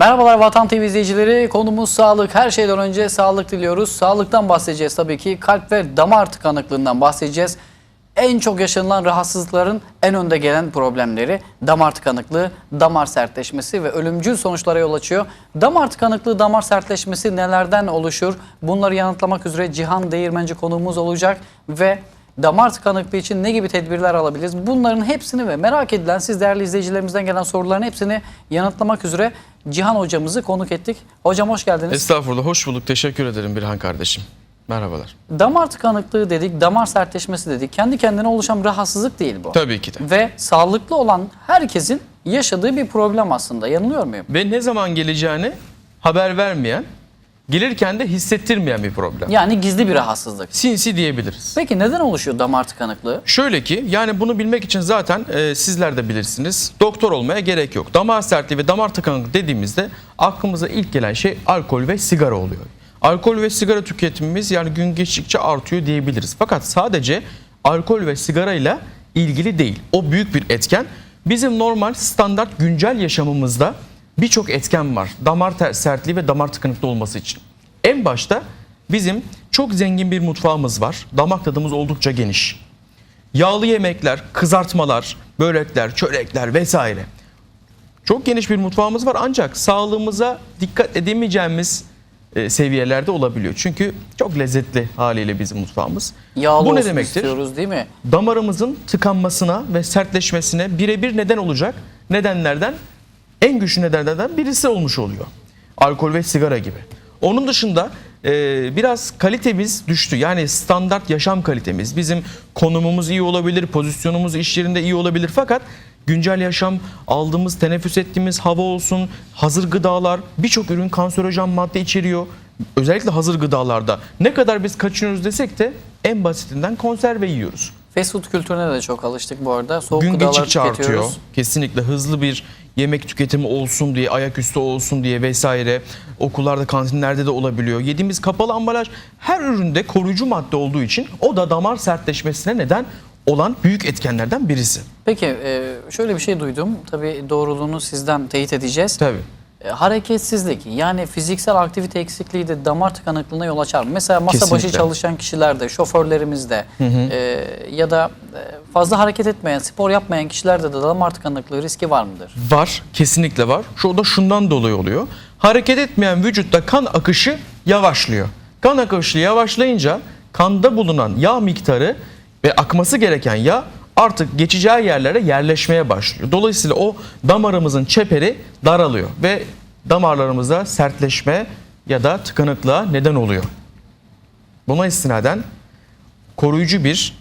Merhabalar Vatan TV izleyicileri. Konumuz sağlık. Her şeyden önce sağlık diliyoruz. Sağlıktan bahsedeceğiz tabii ki. Kalp ve damar tıkanıklığından bahsedeceğiz. En çok yaşanılan rahatsızlıkların en önde gelen problemleri damar tıkanıklığı, damar sertleşmesi ve ölümcül sonuçlara yol açıyor. Damar tıkanıklığı, damar sertleşmesi nelerden oluşur? Bunları yanıtlamak üzere Cihan Değirmenci konuğumuz olacak ve damar tıkanıklığı için ne gibi tedbirler alabiliriz? Bunların hepsini ve merak edilen siz değerli izleyicilerimizden gelen soruların hepsini yanıtlamak üzere Cihan hocamızı konuk ettik. Hocam hoş geldiniz. Estağfurullah hoş bulduk. Teşekkür ederim Birhan kardeşim. Merhabalar. Damar tıkanıklığı dedik, damar sertleşmesi dedik. Kendi kendine oluşan bir rahatsızlık değil bu. Tabii ki de. Ve sağlıklı olan herkesin yaşadığı bir problem aslında. Yanılıyor muyum? Ve ne zaman geleceğini haber vermeyen, gelirken de hissettirmeyen bir problem. Yani gizli bir rahatsızlık. Sinsi diyebiliriz. Peki neden oluşuyor damar tıkanıklığı? Şöyle ki yani bunu bilmek için zaten e, sizler de bilirsiniz. Doktor olmaya gerek yok. Damar sertliği ve damar tıkanıklığı dediğimizde aklımıza ilk gelen şey alkol ve sigara oluyor. Alkol ve sigara tüketimimiz yani gün geçtikçe artıyor diyebiliriz. Fakat sadece alkol ve sigara ile ilgili değil. O büyük bir etken. Bizim normal standart güncel yaşamımızda birçok etken var. Damar sertliği ve damar tıkanıklığı olması için. En başta bizim çok zengin bir mutfağımız var. Damak tadımız oldukça geniş. Yağlı yemekler, kızartmalar, börekler, çörekler vesaire. Çok geniş bir mutfağımız var ancak sağlığımıza dikkat edemeyeceğimiz e, seviyelerde olabiliyor. Çünkü çok lezzetli haliyle bizim mutfağımız. Yağlı Bu ne demektir? istiyoruz değil mi? Damarımızın tıkanmasına ve sertleşmesine birebir neden olacak nedenlerden en güçlü nedenlerden birisi olmuş oluyor. Alkol ve sigara gibi. Onun dışında e, biraz kalitemiz düştü. Yani standart yaşam kalitemiz. Bizim konumumuz iyi olabilir, pozisyonumuz iş yerinde iyi olabilir. Fakat güncel yaşam aldığımız, teneffüs ettiğimiz hava olsun, hazır gıdalar, birçok ürün kanserojen madde içeriyor. Özellikle hazır gıdalarda ne kadar biz kaçınıyoruz desek de en basitinden konserve yiyoruz. Fast food kültürüne de çok alıştık bu arada. Soğuk Gün gıdalar geçtikçe artıyor. Kesinlikle hızlı bir yemek tüketimi olsun diye, ayaküstü olsun diye vesaire. Okullarda, kantinlerde de olabiliyor. Yediğimiz kapalı ambalaj her üründe koruyucu madde olduğu için o da damar sertleşmesine neden olan büyük etkenlerden birisi. Peki e, şöyle bir şey duydum. Tabii doğruluğunu sizden teyit edeceğiz. Tabii. E, Hareketsizlik yani fiziksel aktivite eksikliği de damar tıkanıklığına yol açar mı? Mesela masa başı Kesinlikle. çalışan kişilerde, şoförlerimizde e, ya da e, fazla hareket etmeyen, spor yapmayan kişilerde de damar tıkanıklığı riski var mıdır? Var, kesinlikle var. Şu o da şundan dolayı oluyor. Hareket etmeyen vücutta kan akışı yavaşlıyor. Kan akışı yavaşlayınca kanda bulunan yağ miktarı ve akması gereken yağ artık geçeceği yerlere yerleşmeye başlıyor. Dolayısıyla o damarımızın çeperi daralıyor ve damarlarımıza sertleşme ya da tıkanıklığa neden oluyor. Buna istinaden koruyucu bir,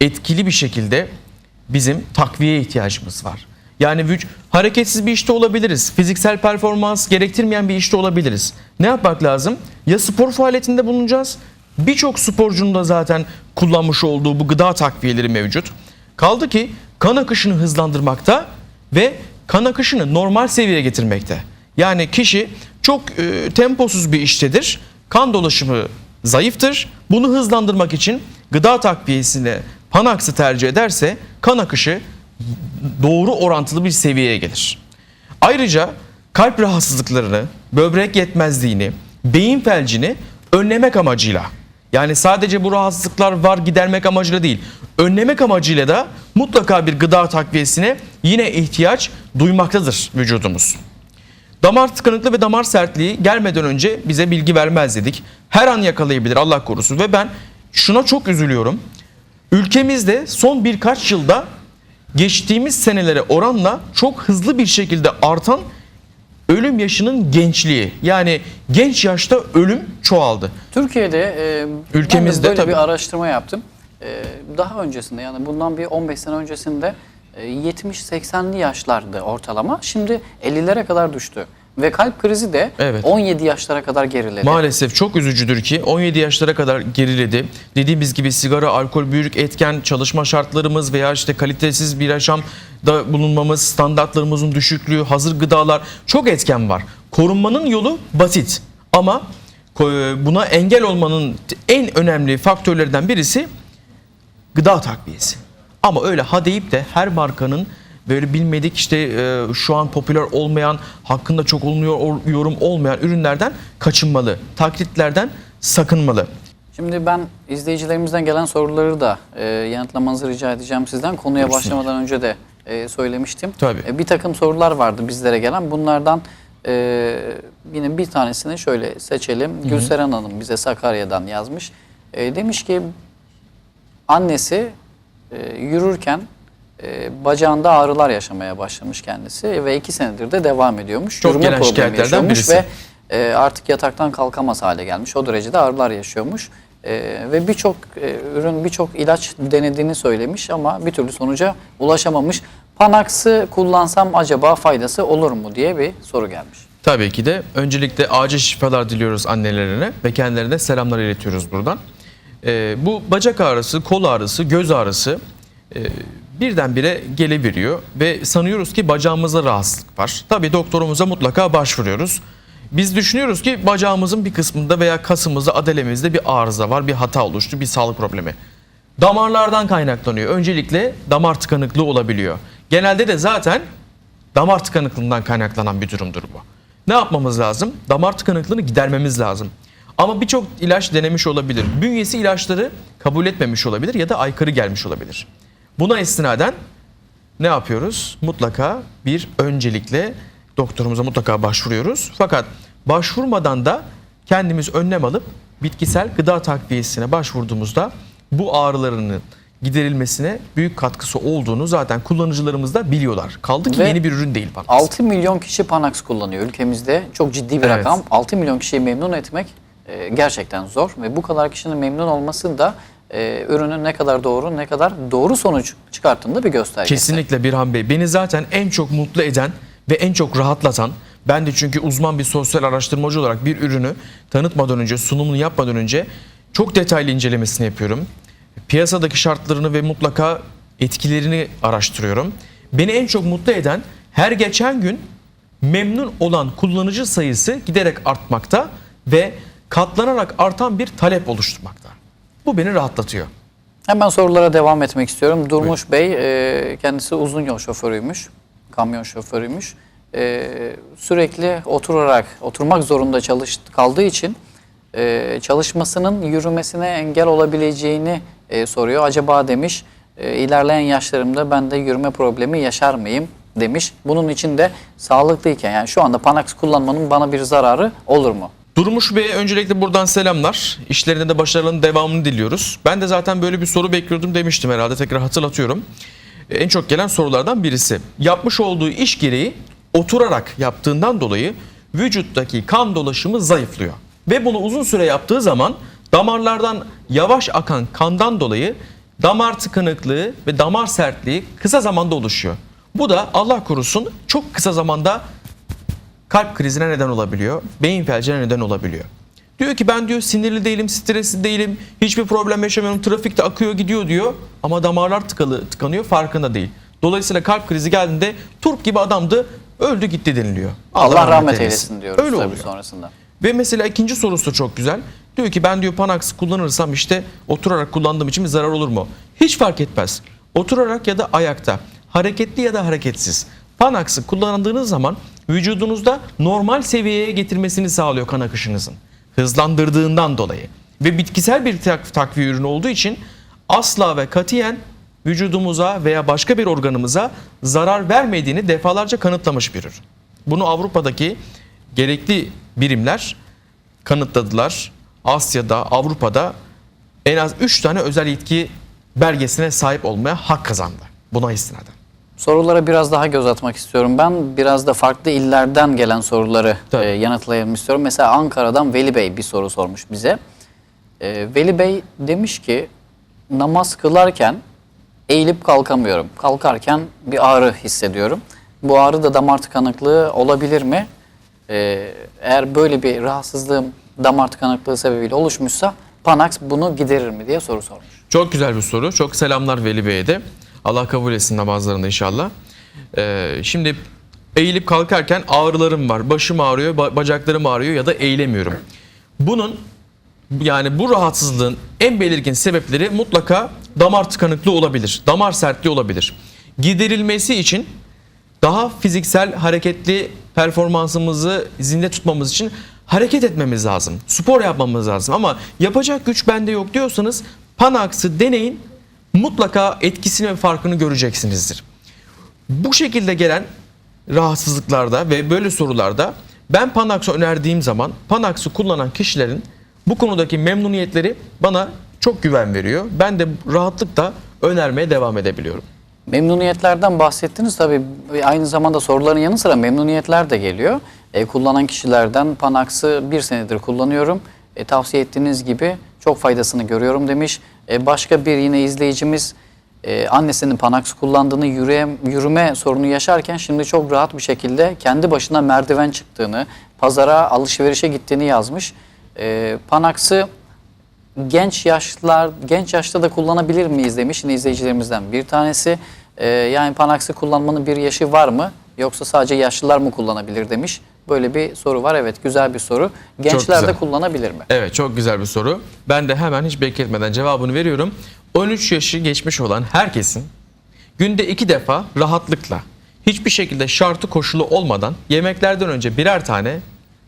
etkili bir şekilde bizim takviye ihtiyacımız var. Yani hareketsiz bir işte olabiliriz. Fiziksel performans gerektirmeyen bir işte olabiliriz. Ne yapmak lazım? Ya spor faaliyetinde bulunacağız. Birçok sporcunun da zaten kullanmış olduğu bu gıda takviyeleri mevcut. Kaldı ki kan akışını hızlandırmakta ve kan akışını normal seviyeye getirmekte. Yani kişi çok e, temposuz bir iştedir. Kan dolaşımı zayıftır. Bunu hızlandırmak için gıda takviyesine Panax'ı tercih ederse kan akışı doğru orantılı bir seviyeye gelir. Ayrıca kalp rahatsızlıklarını, böbrek yetmezliğini, beyin felcini önlemek amacıyla yani sadece bu rahatsızlıklar var gidermek amacıyla değil, önlemek amacıyla da mutlaka bir gıda takviyesine yine ihtiyaç duymaktadır vücudumuz. Damar tıkanıklığı ve damar sertliği gelmeden önce bize bilgi vermez dedik. Her an yakalayabilir Allah korusun ve ben şuna çok üzülüyorum. Ülkemizde son birkaç yılda geçtiğimiz senelere oranla çok hızlı bir şekilde artan ölüm yaşının gençliği. Yani genç yaşta ölüm çoğaldı. Türkiye'de e, Ülkemizde ben böyle tabii. bir araştırma yaptım. E, daha öncesinde yani bundan bir 15 sene öncesinde e, 70-80'li yaşlardı ortalama. Şimdi 50'lere kadar düştü. Ve kalp krizi de Evet. 17 yaşlara kadar geriledi. Maalesef çok üzücüdür ki 17 yaşlara kadar geriledi. Dediğimiz gibi sigara, alkol büyük etken, çalışma şartlarımız veya işte kalitesiz bir yaşamda bulunmamız, standartlarımızın düşüklüğü, hazır gıdalar çok etken var. Korunmanın yolu basit ama ko- buna engel olmanın en önemli faktörlerden birisi gıda takviyesi. Ama öyle ha deyip de her markanın böyle bilmedik işte e, şu an popüler olmayan, hakkında çok olunuyor or- yorum olmayan ürünlerden kaçınmalı. Taklitlerden sakınmalı. Şimdi ben izleyicilerimizden gelen soruları da e, yanıtlamanızı rica edeceğim sizden. Konuya Buyursunlar. başlamadan önce de e, söylemiştim. Tabii. E, bir takım sorular vardı bizlere gelen. Bunlardan e, yine bir tanesini şöyle seçelim. Gülseren Hanım bize Sakarya'dan yazmış. E, demiş ki annesi e, yürürken e, bacağında ağrılar yaşamaya başlamış kendisi ve iki senedir de devam ediyormuş. Çok Yürüme gelen problemi şikayetlerden yaşıyormuş birisi. Ve e, artık yataktan kalkamaz hale gelmiş. O derecede ağrılar yaşıyormuş. E, ve birçok e, ürün, birçok ilaç denediğini söylemiş ama bir türlü sonuca ulaşamamış. Panax'ı kullansam acaba faydası olur mu diye bir soru gelmiş. Tabii ki de öncelikle acil şifalar diliyoruz annelerine ve kendilerine selamlar iletiyoruz buradan. Ee, bu bacak ağrısı, kol ağrısı, göz ağrısı e, birdenbire gelebiliyor ve sanıyoruz ki bacağımızda rahatsızlık var. Tabii doktorumuza mutlaka başvuruyoruz. Biz düşünüyoruz ki bacağımızın bir kısmında veya kasımızda, adelemizde bir arıza var, bir hata oluştu, bir sağlık problemi. Damarlardan kaynaklanıyor. Öncelikle damar tıkanıklığı olabiliyor. Genelde de zaten damar tıkanıklığından kaynaklanan bir durumdur bu. Ne yapmamız lazım? Damar tıkanıklığını gidermemiz lazım. Ama birçok ilaç denemiş olabilir. Bünyesi ilaçları kabul etmemiş olabilir ya da aykırı gelmiş olabilir. Buna istinaden ne yapıyoruz? Mutlaka bir öncelikle doktorumuza mutlaka başvuruyoruz. Fakat başvurmadan da kendimiz önlem alıp bitkisel gıda takviyesine başvurduğumuzda bu ağrılarının giderilmesine büyük katkısı olduğunu zaten kullanıcılarımız da biliyorlar. Kaldı ki Ve yeni bir ürün değil Panax. 6 milyon kişi Panax kullanıyor ülkemizde. Çok ciddi bir Evet. rakam. 6 milyon kişiyi memnun etmek e, gerçekten zor ve bu kadar kişinin memnun olması da e, ürünün ne kadar doğru, ne kadar doğru sonuç çıkarttığında bir göstergesi. Kesinlikle Birhan Bey. Beni zaten en çok mutlu eden ve en çok rahatlatan ben de çünkü uzman bir sosyal araştırmacı olarak bir ürünü tanıtmadan önce, sunumunu yapmadan önce çok detaylı incelemesini yapıyorum. Piyasadaki şartlarını ve mutlaka etkilerini araştırıyorum. Beni en çok mutlu eden her geçen gün memnun olan kullanıcı sayısı giderek artmakta ve katlanarak artan bir talep oluşturmakta. Bu beni rahatlatıyor. Hemen sorulara devam etmek istiyorum. Durmuş Bey e, kendisi uzun yol şoförüymüş, kamyon şoförüymüş. E, sürekli oturarak, oturmak zorunda çalış, kaldığı için e, çalışmasının yürümesine engel olabileceğini e, soruyor. Acaba demiş e, ilerleyen yaşlarımda ben de yürüme problemi yaşar mıyım demiş. Bunun için de sağlıklıyken yani şu anda Panax kullanmanın bana bir zararı olur mu? Durmuş Bey'e öncelikle buradan selamlar. İşlerinde de başarılarının devamını diliyoruz. Ben de zaten böyle bir soru bekliyordum demiştim herhalde. Tekrar hatırlatıyorum. Ee, En çok gelen sorulardan birisi. Yapmış olduğu iş gereği oturarak yaptığından dolayı vücuttaki kan dolaşımı zayıflıyor. Ve bunu uzun süre yaptığı zaman damarlardan yavaş akan kandan dolayı damar tıkanıklığı ve damar sertliği kısa zamanda oluşuyor. Bu da Allah korusun çok kısa zamanda kalp krizine neden olabiliyor. Beyin felcine neden olabiliyor. Diyor ki ben diyor sinirli değilim, stresli değilim, hiçbir problem yaşamıyorum, trafikte akıyor gidiyor diyor. Ama damarlar tıkalı, tıkanıyor farkında değil. Dolayısıyla kalp krizi geldiğinde turp gibi adamdı, öldü gitti deniliyor. Allah, rahmet eylesin diyoruz Öyle tabii oluyor. sonrasında. Ve mesela ikinci sorusu da çok güzel. Diyor ki ben diyor Panax kullanırsam işte oturarak kullandığım için bir zarar olur mu? Hiç fark etmez. Oturarak ya da ayakta, hareketli ya da hareketsiz. Panax'ı kullandığınız zaman vücudunuzda normal seviyeye getirmesini sağlıyor kan akışınızın. Hızlandırdığından dolayı. Ve bitkisel bir tak- takviye ürünü olduğu için asla ve katiyen vücudumuza veya başka bir organımıza zarar vermediğini defalarca kanıtlamış bir ürün. Bunu Avrupa'daki gerekli birimler kanıtladılar. Asya'da, Avrupa'da en az 3 tane özel yetki belgesine sahip olmaya hak kazandı. Buna istinaden. Sorulara biraz daha göz atmak istiyorum. Ben biraz da farklı illerden gelen soruları Tabii. e, yanıtlayalım istiyorum. Mesela Ankara'dan Veli Bey bir soru sormuş bize. E, Veli Bey demiş ki namaz kılarken eğilip kalkamıyorum. Kalkarken bir ağrı hissediyorum. Bu ağrı da damar tıkanıklığı olabilir mi? E, eğer böyle bir rahatsızlığım damar tıkanıklığı sebebiyle oluşmuşsa Panax bunu giderir mi diye soru sormuş. Çok güzel bir soru. Çok selamlar Veli Bey'e de. Allah kabul etsin namazlarında inşallah. Ee, şimdi eğilip kalkarken ağrılarım var. Başım ağrıyor, ba- bacaklarım ağrıyor ya da eğilemiyorum. Bunun yani bu rahatsızlığın en belirgin sebepleri mutlaka damar tıkanıklığı olabilir. Damar sertliği olabilir. giderilmesi için daha fiziksel hareketli performansımızı zinde tutmamız için hareket etmemiz lazım. Spor yapmamız lazım ama yapacak güç bende yok diyorsanız Panax'ı deneyin mutlaka etkisini ve farkını göreceksinizdir. Bu şekilde gelen rahatsızlıklarda ve böyle sorularda ben Panax'ı önerdiğim zaman Panax'ı kullanan kişilerin bu konudaki memnuniyetleri bana çok güven veriyor. Ben de rahatlıkla önermeye devam edebiliyorum. Memnuniyetlerden bahsettiniz tabii aynı zamanda soruların yanı sıra memnuniyetler de geliyor. E, kullanan kişilerden Panax'ı bir senedir kullanıyorum. E, tavsiye ettiğiniz gibi çok faydasını görüyorum demiş. E, başka bir yine izleyicimiz e, annesinin Panax kullandığını yürüye, yürüme sorunu yaşarken şimdi çok rahat bir şekilde kendi başına merdiven çıktığını, pazara alışverişe gittiğini yazmış. E, Panax'ı genç yaşlar genç yaşta da kullanabilir miyiz demiş yine izleyicilerimizden bir tanesi. Ee, yani Panax'ı kullanmanın bir yaşı var mı yoksa sadece yaşlılar mı kullanabilir demiş. Böyle bir soru var evet güzel bir soru. Gençler de güzel. kullanabilir mi? Evet çok güzel bir soru. Ben de hemen hiç bekletmeden cevabını veriyorum. 13 yaşı geçmiş olan herkesin günde iki defa rahatlıkla hiçbir şekilde şartı koşulu olmadan yemeklerden önce birer tane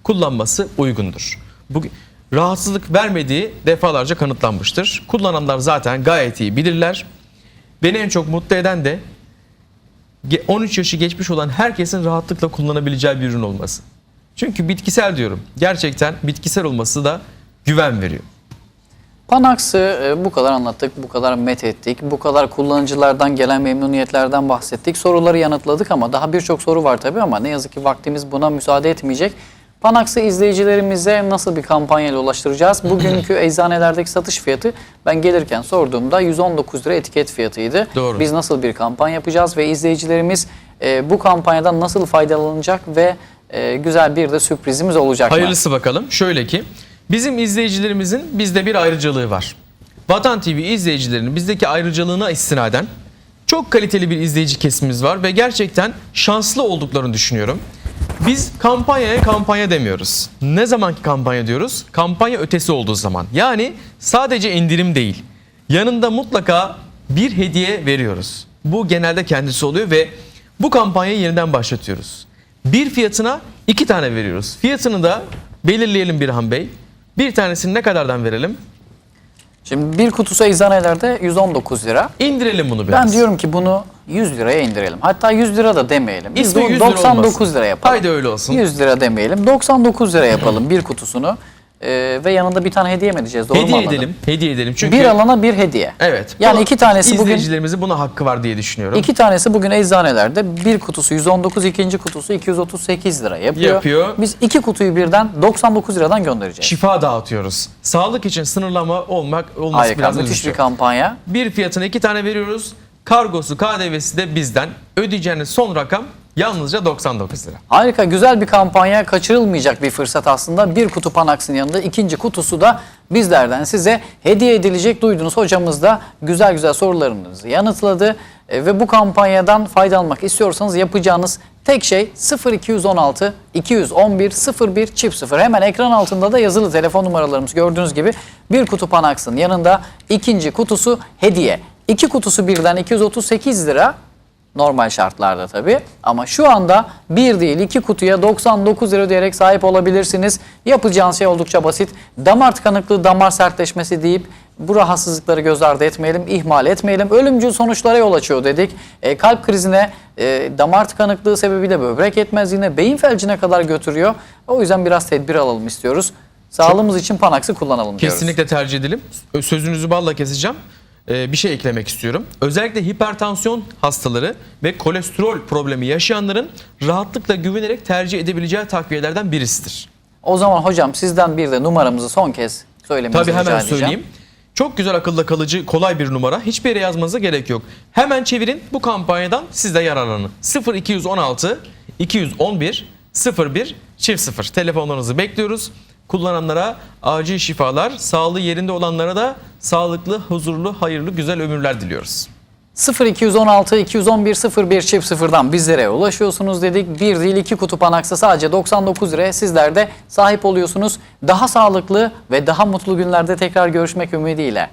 kullanması uygundur. Bu rahatsızlık vermediği defalarca kanıtlanmıştır. Kullananlar zaten gayet iyi bilirler. Beni en çok mutlu eden de 13 yaşı geçmiş olan herkesin rahatlıkla kullanabileceği bir ürün olması. Çünkü bitkisel diyorum. Gerçekten bitkisel olması da güven veriyor. Panax'ı e, bu kadar anlattık, bu kadar met ettik, bu kadar kullanıcılardan gelen memnuniyetlerden bahsettik. Soruları yanıtladık ama daha birçok soru var tabii ama ne yazık ki vaktimiz buna müsaade etmeyecek. Panax'ı izleyicilerimize nasıl bir kampanyayla ulaştıracağız? Bugünkü eczanelerdeki satış fiyatı ben gelirken sorduğumda 119 lira etiket fiyatıydı. Doğru. Biz nasıl bir kampanya yapacağız ve izleyicilerimiz e, bu kampanyadan nasıl faydalanacak ve e, güzel bir de sürprizimiz olacak mı? Hayırlısı bakalım. Şöyle ki bizim izleyicilerimizin bizde bir ayrıcalığı var. Vatan TV izleyicilerinin bizdeki ayrıcalığına istinaden çok kaliteli bir izleyici kesimimiz var ve gerçekten şanslı olduklarını düşünüyorum. Biz kampanyaya kampanya demiyoruz. Ne zamanki kampanya diyoruz? Kampanya ötesi olduğu zaman. Yani sadece indirim değil. Yanında mutlaka bir hediye veriyoruz. Bu genelde kendisi oluyor ve bu kampanyayı yeniden başlatıyoruz. Bir fiyatına iki tane veriyoruz. Fiyatını da belirleyelim Birhan Bey. Bir tanesini ne kadardan verelim? Şimdi bir kutusu eczanelerde 119 lira. İndirelim bunu biraz. Ben diyorum ki bunu 100 liraya indirelim. Hatta 100 lira da demeyelim. Biz İsmi bunu 100 lira 99 olmasın. lira yapalım. Haydi öyle olsun. 100 lira demeyelim. 99 lira yapalım bir kutusunu. Ee, ve yanında bir tane hediye mi edeceğiz? Doğru mu hediye anladım? edelim. Hediye edelim. Çünkü Bir alana bir hediye. Evet. Yani iki tanesi bugün izleyicilerimizin buna hakkı var diye düşünüyorum. iki tanesi bugün eczanelerde bir kutusu 119, ikinci kutusu 238 lira yapıyor. Yapıyor. Biz iki kutuyu birden 99 liradan göndereceğiz. Şifa dağıtıyoruz. Sağlık için sınırlama olmak olması Harika, biraz müthiş bir kampanya. Bir fiyatına iki tane veriyoruz. Kargosu, KDV'si de bizden. Ödeyeceğiniz son rakam yalnızca 99 lira. Harika, güzel bir kampanya, kaçırılmayacak bir fırsat aslında. Bir kutu Panax'ın yanında ikinci kutusu da bizlerden size hediye edilecek. Duydunuz hocamız da güzel güzel sorularınızı yanıtladı. E, ve bu kampanyadan faydalanmak istiyorsanız yapacağınız tek şey 0216 211 01 çift 0. Hemen ekran altında da yazılı telefon numaralarımız gördüğünüz gibi bir kutu Panax'ın yanında ikinci kutusu hediye. İki kutusu birden 238 lira Normal şartlarda tabii. Ama şu anda bir değil iki kutuya 99 lira ödeyerek sahip olabilirsiniz. Yapacağınız şey oldukça basit. Damar tıkanıklığı, damar sertleşmesi deyip bu rahatsızlıkları göz ardı etmeyelim, ihmal etmeyelim. Ölümcül sonuçlara yol açıyor dedik. E, kalp krizine, e, damar tıkanıklığı sebebiyle böbrek yetmezliğine, beyin felcine kadar götürüyor. O yüzden biraz tedbir alalım istiyoruz. Sağlığımız için Panax'ı kullanalım diyoruz. Kesinlikle tercih edelim. Sözünüzü balla keseceğim. Ee, bir şey eklemek istiyorum. Özellikle hipertansiyon hastaları ve kolesterol problemi yaşayanların rahatlıkla güvenerek tercih edebileceği takviyelerden birisidir. O zaman hocam sizden bir de numaramızı son kez söylemenizi Tabii hemen edeceğim. söyleyeyim. Çok güzel akılda kalıcı kolay bir numara. Hiçbir yere yazmanıza gerek yok. Hemen çevirin bu kampanyadan siz de yararlanın. 0216 211 01 çift 0 telefonlarınızı bekliyoruz. Kullananlara acil şifalar, sağlığı yerinde olanlara da sağlıklı, huzurlu, hayırlı, güzel ömürler diliyoruz. 0216 211 01 çift sıfırdan bizlere ulaşıyorsunuz dedik. Bir değil iki kutu Panax'a sadece 99 liraya sizler de sahip oluyorsunuz. Daha sağlıklı ve daha mutlu günlerde tekrar görüşmek ümidiyle.